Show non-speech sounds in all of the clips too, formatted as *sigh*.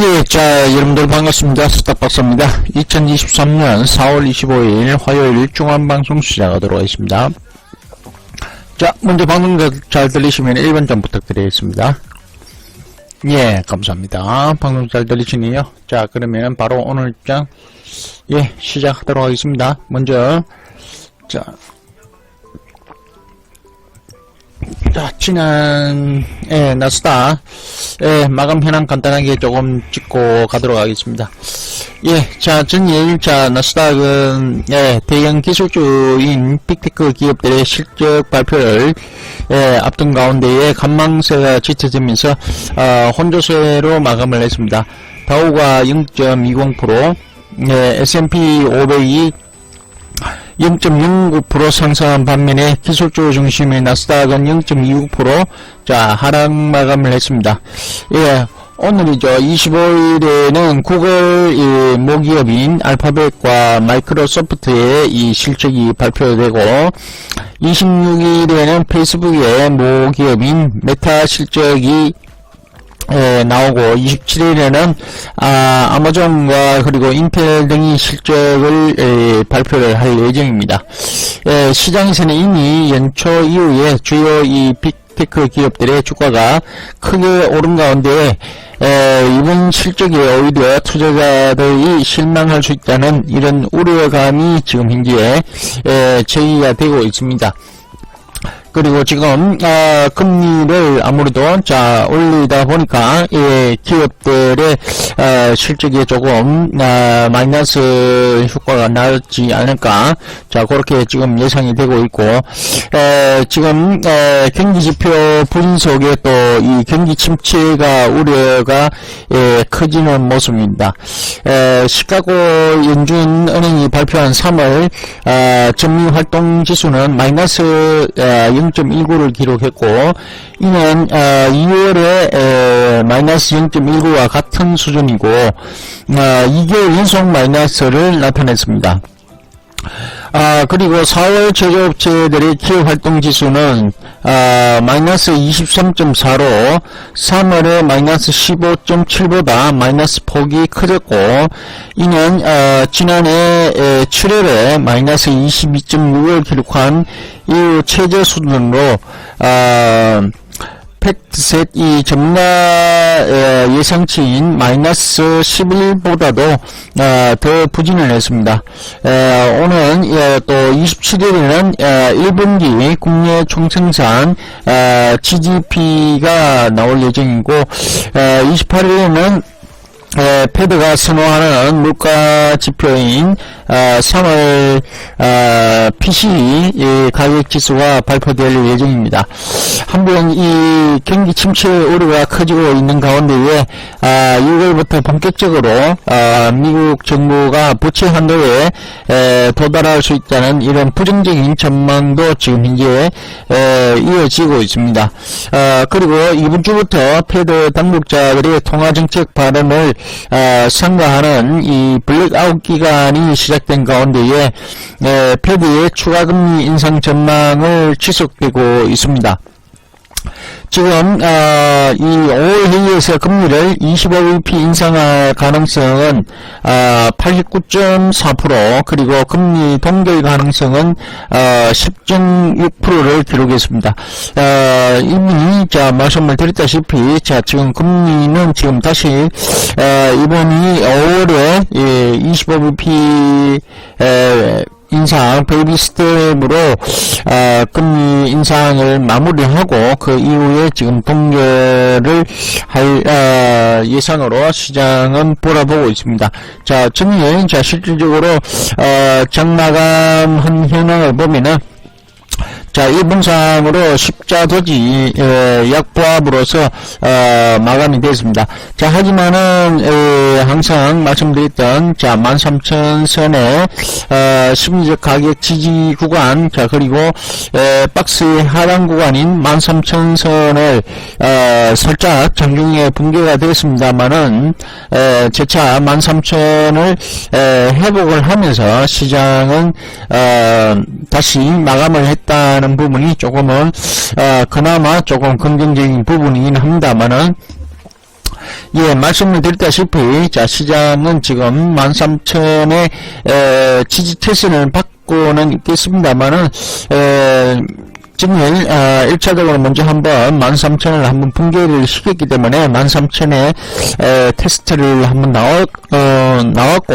예, 자, 여러분들 반갑습니다. 스타박사입니다. 2023년 4월 25일 화요일 중앙방송 시작하도록 하겠습니다. 자, 먼저 방송 잘- 잘 들리시면 1번 좀 부탁드리겠습니다. 예, 감사합니다. 방송 잘 들리시네요. 자, 그러면 바로 오늘 장, 예, 시작하도록 하겠습니다. 먼저, 자, 자, 지난, 예, 나스다, 예, 마감 현황 간단하게 조금 찍고 가도록 하겠습니다. 예, 자, 전일, 자, 나스닥은, 예, 대형 기술주인 빅테크 기업들의 실적 발표를, 예, 앞둔 가운데에 간망세가 짙어지면서, 어, 혼조세로 마감을 했습니다. 다우가 0.20%, 예, S&P 500이 0.09% 상승한 반면에 기술주 중심의 나스닥은 0.26% 자, 하락 마감을 했습니다. 예. 오늘이죠. 25일에는 구글 이 모기업인 알파벳과 마이크로소프트의 이 실적이 발표되고 26일에는 페이스북의 모기업인 메타 실적이 에, 나오고 27일에는 아, 아마존과 그리고 인텔 등이 실적을 에, 발표를 할 예정입니다. 에, 시장에서는 이미 연초 이후에 주요 이 빅테크 기업들의 주가가 크게 오른 가운데 에, 이번 실적에 오히려 투자자들이 실망할 수 있다는 이런 우려감이 지금 현재 에, 제기가 되고 있습니다. 그리고 지금 아, 금리를 아무래도 자 올리다 보니까 예, 기업들의 아, 실적이 조금 아, 마이너스 효과가 나지 않을까 자 그렇게 지금 예상이 되고 있고 에, 지금 에, 경기 지표 분석에 또 이 경기 침체가 우려가 예, 커지는 모습입니다. 에, 시카고 연준 은행이 발표한 3월 아, 전미 활동 지수는 마이너스 아, 0.19를 기록했고 이는 아, 2월에 에, 마이너스 0.19와 같은 수준이고 아, 2개월 연속 마이너스를 나타냈습니다. 아, 그리고 4월 제조업체들의 기업활동 지수는, 아, 마이너스 23.4로 3월에 마이너스 15.7보다 마이너스 폭이 커졌고, 이는, 아, 지난해 에, 7월에 마이너스 22.6을 기록한 이후 최저 수준으로, 아, 팩트셋 이 전문가 에, 예상치인 마이너스 11보다도 어, 더 부진을 했습니다. 에, 오늘 예, 또 27일에는 1분기 국내 총생산 어, GDP가 나올 예정이고 28일에는 에, 패드가 선호하는 물가 지표인 어, 3월 어, PC 이 가격 지수가 발표될 예정입니다. 한편 이 경기 침체 우려가 커지고 있는 가운데에 아, 6월부터 본격적으로 아, 미국 정부가 부채 한도에 에, 도달할 수 있다는 이런 부정적인 전망도 지금 현재 에, 이어지고 있습니다. 아, 그리고 이번 주부터 패드 당국자들의 통화 정책 발언을 어, 상가하는 이 블랙아웃 기간이 시작된 가운데에 에, 패드의 추가금리 인상 전망을 지속되고 있습니다. 지금 어, 이 5월 회의에서 금리를 25bp 인상할 가능성은 어, 89.4% 그리고 금리 동결 가능성은 어, 10.6%를 기록했습니다. 어, 이미 자 말씀을 드렸다시피 자 지금 금리는 지금 다시 어, 이번이 5월에 예, 25bp 에, 인상 베이비 스텝으로 어, 금리 인상을 마무리하고 그 이후에 지금 동결을 할 어, 예상으로 시장은 바라보고 있습니다. 자, 전일 자 실질적으로 어, 장마감한 현황을 보면은 자, 이 분상으로 십자도지 에, 약보합으로서 어, 마감이 됐습니다. 자, 하지만은 에, 항상 말씀드렸던 자 13,000선의 어, 심리적 가격 지지 구간 자 그리고 에, 박스의 하단 구간인 13,000선을 어, 살짝 장중에 붕괴가 되었습니다만은 에, 재차 13,000을 회복을 하면서 시장은 어, 다시 마감을 했다는 부분이 조금은 어, 그나마 조금 긍정적인 부분이긴 합니다만은 예, 말씀을 드렸다시피, 자, 시장은 지금 13,000의, 에, 지지 태신을 받고는 있겠습니다만은, 에, 증일, 아, 1차적으로 먼저 한번 13,000을 한번 붕괴를 시켰기 때문에 13,000의, 에, 테스트를 한번 나왔, 어, 나왔고,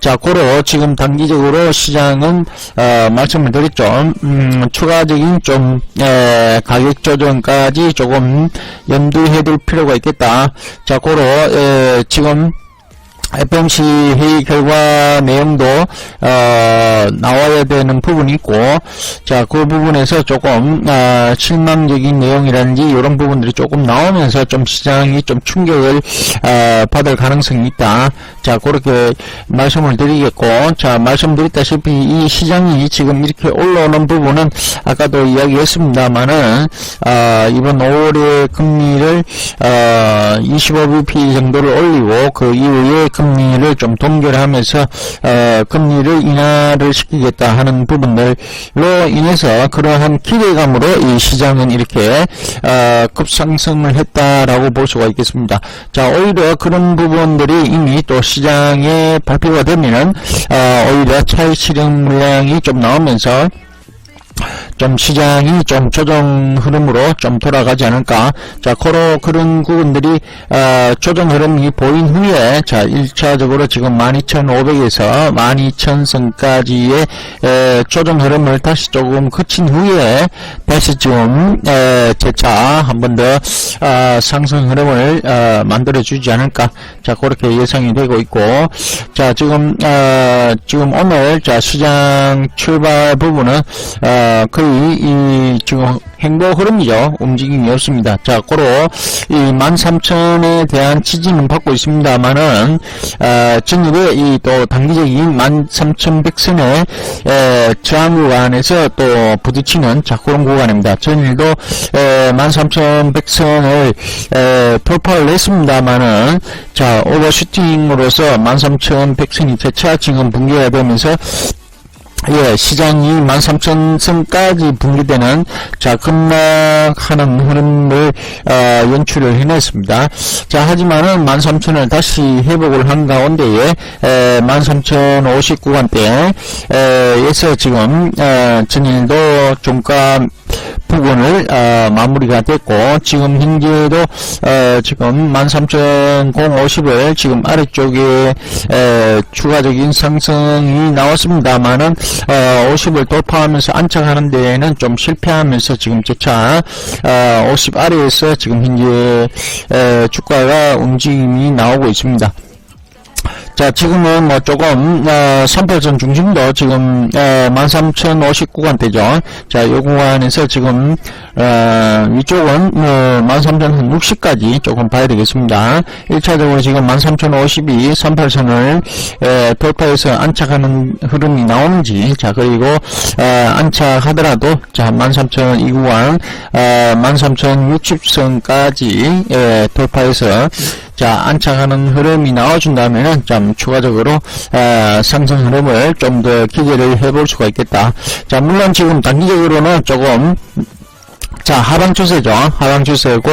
자, 고로 지금 단기적으로 시장은, 어, 말씀을 드렸죠. 음, 추가적인 좀, 에, 가격 조정까지 조금 염두해 둘 필요가 있겠다. 자, 고로, 에, 지금, FOMC 회의 결과 내용도 어, 나와야 되는 부분이 있고 자 그 부분에서 조금 아, 실망적인 내용이라든지 이런 부분들이 조금 나오면서 좀 시장이 좀 충격을 아, 받을 가능성이 있다. 자 그렇게 말씀을 드리겠고 자 말씀드렸다시피 이 시장이 지금 이렇게 올라오는 부분은 아까도 이야기했습니다만은 아, 이번 5월에 금리를 어, 25bp 정도를 올리고 그 이후에 금 리를 좀 동결하면서 어, 금리를 인하를 시키겠다 하는 부분들로 인해서 그러한 기대감으로 이 시장은 이렇게 어, 급상승을 했다라고 볼 수가 있겠습니다. 자 오히려 그런 부분들이 이미 또 시장에 발표가 되면은 어, 오히려 차익 실현 물량이 좀 나오면서 좀 시장이 좀 조정 흐름으로 좀 돌아가지 않을까. 자, 코로 그런 부분들이, 어, 조정 흐름이 보인 후에, 자, 1차적으로 지금 12,500에서 12,000선까지의, 에, 조정 흐름을 다시 조금 거친 후에, 다시 지금, 에, 재차 한 번 더, 아, 상승 흐름을, 어, 만들어 주지 않을까. 자, 그렇게 예상이 되고 있고, 자, 지금, 어, 지금 오늘, 자, 시장 출발 부분은, 어, 거의 이 지금 행보 흐름이죠. 움직임이 없습니다. 자, 고로 이 13,000에 대한 지지는 받고 있습니다만은 어, 전일에 이 또 단기적인 13,100선의 에, 저항 구간에서 또 부딪히는 자 그런 구간입니다. 전일도 에, 13,100선을 에, 돌파를 했습니다만은 자 오버슈팅으로서 13,100선이 재차 지금 붕괴가 되면서 예, 시장이 13,000선까지 분리되는, 자, 급락하는 흐름을, 어, 연출을 해냈습니다. 자, 하지만은 13,000을 다시 회복을 한 가운데에, 에, 13,059간대, 에, 지금, 어, 전일도 종가 부분을, 어, 마무리가 됐고, 지금 현재도, 어, 지금 13,050을 지금 아래쪽에, 에, 추가적인 상승이 나왔습니다만은, 어, 50을 돌파하면서 안착하는 데에는 좀 실패하면서 지금 재차 어, 50 아래에서 지금 현재 에, 주가가 움직임이 나오고 있습니다. 자, 지금은 뭐 조금, 어, 38선 중심도 지금, 어, 13,059간대죠. 자, 요 구간에서 지금, 어, 위쪽은, 뭐, 13,060까지 조금 봐야 되겠습니다. 1차적으로 지금 13,052, 38선을, 에, 돌파해서 안착하는 흐름이 나오는지, 자, 그리고, 어, 안착하더라도, 자, 13,000, 이 구간, 어, 13,060선까지, 에, 돌파해서, 자, 안착하는 흐름이 나와준다면은, 좀 추가적으로, 어, 상승 흐름을 좀 더 기대를 해볼 수가 있겠다. 자, 물론 지금 단기적으로는 조금, 자, 하방 추세죠. 하방 추세고,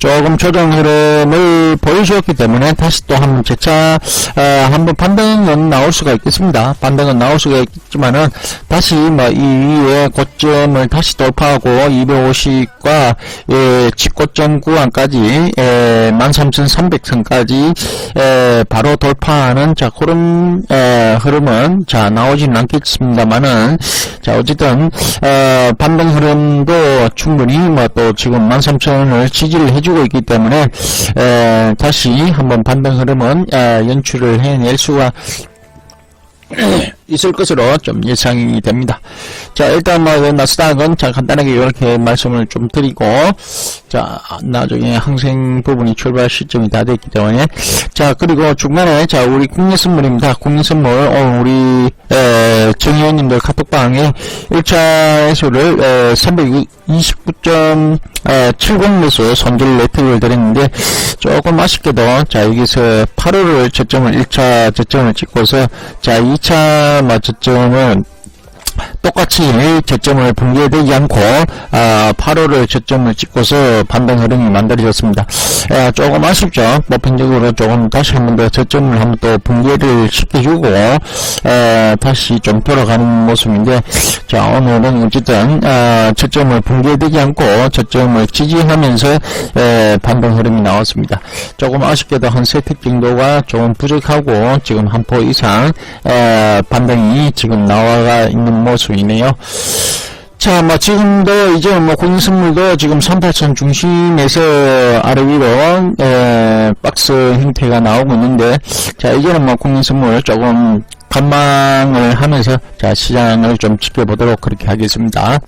조금 조정 흐름을 보여주었기 때문에 다시 또 한번 재차, 어, 한번 반등은 나올 수가 있겠습니다. 반등은 나올 수가 있겠지만은, 다시 뭐, 이 위에 고점을 다시 돌파하고, 250과, 예, 직고점 구간까지, 예, 13,300선까지, 예, 바로 돌파하는, 자, 그런, 예, 흐름은, 자, 나오지는 않겠습니다만은, 자, 어쨌든, 어, 반등 흐름도 충분히, 뭐, 또 지금 13,000원을 지지를 해주고 있기 때문에, 에, 다시 한번 반등 흐름은, 에, 연출을 해낼 수가 있을 것으로 좀 예상이 됩니다. 자, 일단 뭐, 나스닥은 자, 간단하게 이렇게 말씀을 좀 드리고, 자, 나중에 항생 부분이 출발 시점이 다 됐기 때문에, 자, 그리고 중간에, 자, 우리 국내 선물입니다. 국내 선물, 어, 우리, 에, 정 의원님들 카톡방에 1차 해소를, 에, 329.70 매수 손절 레트를 드렸는데, 조금 아쉽게도, 자, 여기서 8호를 저점을 1차 저점을 찍고서, 자, 2차 뭐 저점은 똑같이 저점을 붕괴되지 않고 아, 8호를 저점을 찍고서 반등 흐름이 만들어졌습니다. 아, 조금 아쉽죠. 보편적으로 조금 다시 한 번 더 저점을 한번 또 붕괴를 시켜주고 에, 다시 좀 돌아가는 모습인데 자 오늘은 어쨌든 아, 저점을 붕괴되지 않고 저점을 지지하면서 에, 반등 흐름이 나왔습니다. 조금 아쉽게도 한 세트 정도가 조금 부족하고 지금 한 포 이상 에, 반등이 지금 나와가 있는 모습 이네요. 자, 뭐, 지금도, 이제, 뭐, 공인선물도 지금 38선 중심에서 아래 위로, 에, 박스 형태가 나오고 있는데, 자, 이제는 뭐, 공인선물 조금 관망을 하면서, 자, 시장을 좀 지켜보도록 그렇게 하겠습니다.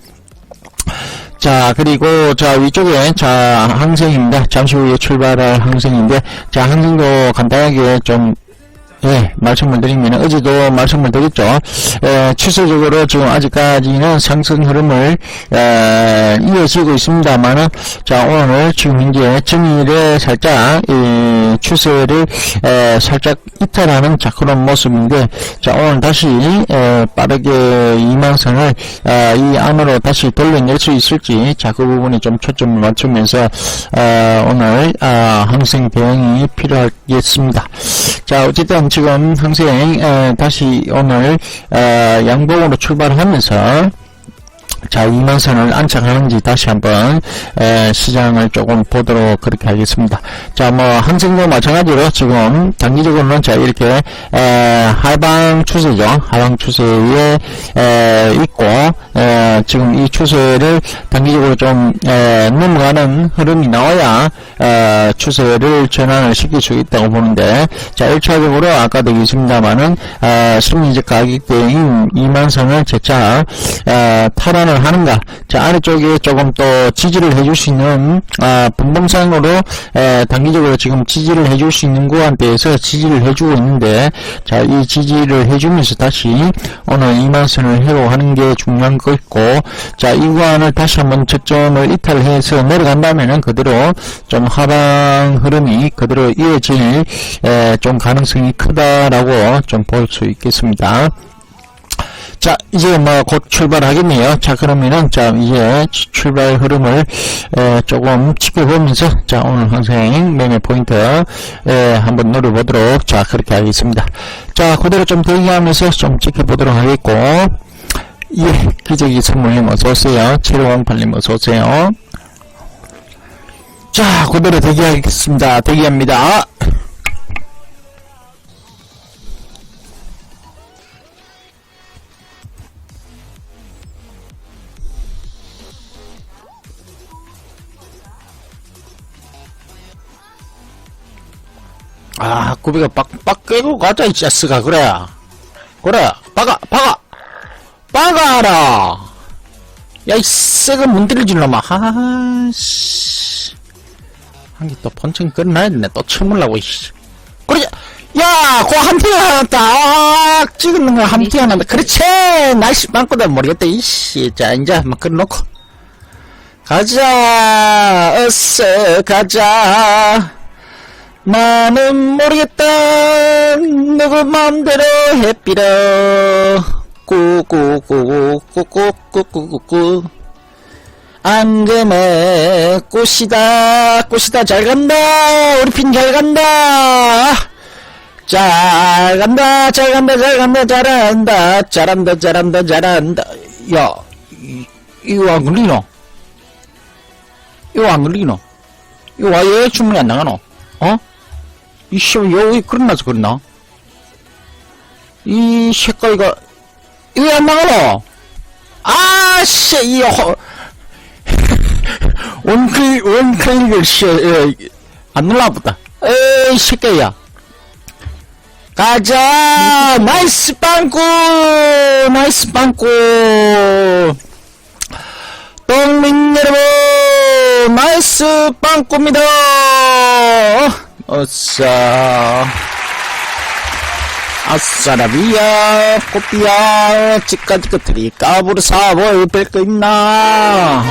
자, 그리고, 자, 위쪽에, 자, 항생입니다. 잠시 후에 출발할 항생인데, 자, 항생도 간단하게 좀, 예, 말씀을 드리면 어제도 말씀을 드렸죠. 에, 추세적으로 지금 아직까지는 상승 흐름을 에, 이어지고 있습니다만은 자 오늘 지금 현재 정일에 살짝 이 추세를 에, 살짝 이탈하는 자 그런 모습인데 자 오늘 다시 에, 빠르게 2만선을 이 안으로 다시 돌려낼 수 있을지 자 그 부분에 좀 초점을 맞추면서 어, 오늘 아, 항생 대응이 필요하겠습니다. 자 어쨌든 지금 항생 에, 다시 오늘 어, 양봉으로 출발하면서 자, 2만선을 안착하는지 다시 한번 에, 시장을 조금 보도록 그렇게 하겠습니다. 자, 뭐 항생도 마찬가지로 지금 단기적으로는 자 이렇게 에, 하방 추세죠. 하방 추세에 에, 있고 에, 지금 이 추세를 단기적으로 좀 에, 넘어가는 흐름이 나와야 에, 추세를 전환을 시킬 수 있다고 보는데 자 1차적으로 아까도 얘기했습니다만은 에, 심리적 가격대인 2만선을 재차 에, 탈환을 하는가 자 아래쪽에 조금 또 지지를 해줄 수 있는 아, 분봉상으로 에, 단기적으로 지금 지지를 해줄 수 있는 구간대에서 지지를 해주고 있는데 자 이 지지를 해주면서 다시 오늘 2만선을 회복하는 게 중요한 거 있고 자이 구간을 다시 한번 저점을 이탈해서 내려간다면은 그대로 좀 하방 흐름이 그대로 이어질 에, 좀 가능성이 크다라고 좀 볼 수 있겠습니다. 자, 이제 뭐 곧 출발하겠네요. 자, 그러면은, 자, 이제 치- 출발 흐름을, 에, 조금 지켜보면서, 자, 오늘 항생 매매 포인트, 에, 한번 노려보도록, 자, 그렇게 하겠습니다. 자, 그대로 좀 대기하면서 좀 지켜보도록 하겠고, 예, 기저귀 선물님 어서오세요. 7508님 어서오세요. 자, 그대로 대기하겠습니다. 대기합니다. 아, 구비가 빡, 빡 깨고 가자, 이 자스가, 그래. 그래, 박아, 박아! 박아라! 야, 이 새가 문드러질 놈아, 하씨. 한개 또 번쩍 끝나야 되네, 또 쳐물라고, 이씨. 그러자, 야, 한티 하나 딱 찍는 거 한티 하나, 그렇지! 날씨 빵꾸다 모르겠다, 이씨. 자, 이제 막 끊어놓고. 가자, 어서 가자. 나는 모르겠다. 누구 맘대로 해피러 꾸꾸꾸꾸꾸꾸꾸꾸꾸 앙금의 꽃이다. 꽃이다. 잘 간다. 우리 핀 잘 간다. 잘 간다. 잘 간다. 잘 간다. 잘한다. 잘한다. 잘한다. 잘한다. 야 이, 이거 안 걸리노? 이거 안 걸리노? 이거 왜 주문이 안 나가노? 어? 이씨, 여기 그러나서 그러나? 이 색깔이가, 이거 안 나가노? 아, 씨, 이, 허, *laughs* 원클, 원클릭을, 씨, 예, 안 눌러보다. 에이, 새끼야. 가자! 나이스 빵꾸! 나이스 빵꾸! 동민 여러분! 나이스 빵꾸입니다! 어싸. 아싸라비야, 꽃비야, 집까지 끝들이 까부르 사볼 뺄거 있나?